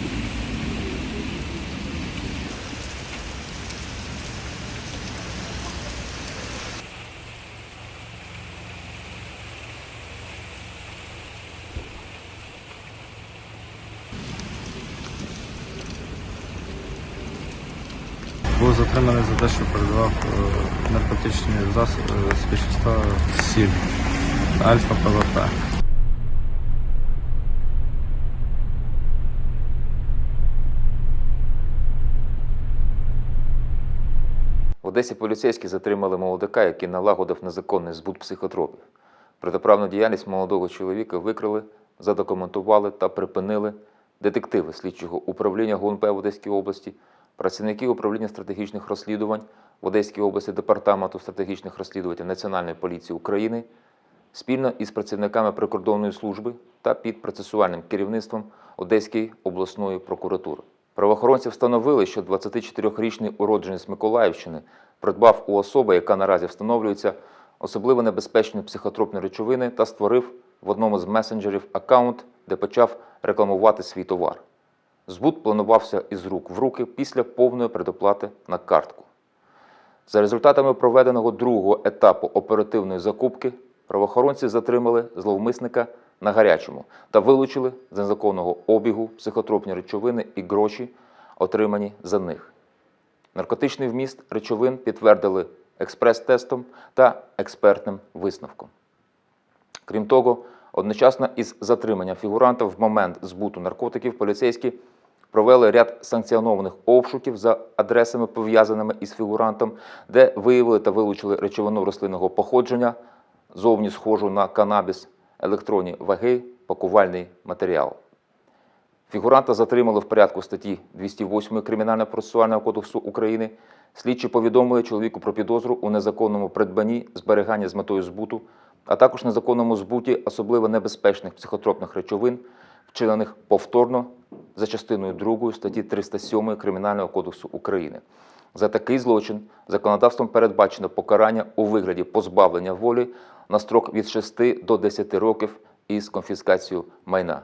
Був затриманий за те, що передавав е, наркотичні засоби з е, вещества сіль, альфа-ПВП. Одесі поліцейські затримали молодика, який налагодив незаконний збут психотропів. Протиправну діяльність молодого чоловіка викрили, задокументували та припинили детективи слідчого управління ГУНП в Одеській області, працівники управління стратегічних розслідувань в Одеській області Департаменту стратегічних розслідувань Національної поліції України спільно із працівниками прикордонної служби та під процесуальним керівництвом Одеської обласної прокуратури. Правоохоронці встановили, що 24-річний уродженець Миколаївщини придбав у особи, яка наразі встановлюється, особливо небезпечні психотропні речовини та створив в одному з месенджерів аккаунт, де почав рекламувати свій товар. Збут планувався із рук в руки після повної предоплати на картку. За результатами проведеного другого етапу оперативної закупки правоохоронці затримали зловмисника на гарячому та вилучили з незаконного обігу психотропні речовини і гроші, отримані за них. Наркотичний вміст речовин підтвердили експрес-тестом та експертним висновком. Крім того, одночасно із затриманням фігуранта в момент збуту наркотиків поліцейські провели ряд санкціонованих обшуків за адресами, пов'язаними із фігурантом, де виявили та вилучили речовину рослинного походження, зовні схожу на канабіс, електронні ваги, пакувальний матеріал. Фігуранта затримали в порядку статті 208 Кримінального процесуального кодексу України. Слідчі повідомили чоловіку про підозру у незаконному придбанні, зберіганні з метою збуту, а також незаконному збуті особливо небезпечних психотропних речовин, вчинених повторно за частиною 2 статті 307 Кримінального кодексу України. За такий злочин законодавством передбачено покарання у вигляді позбавлення волі на строк від 6 до 10 років із конфіскацією майна.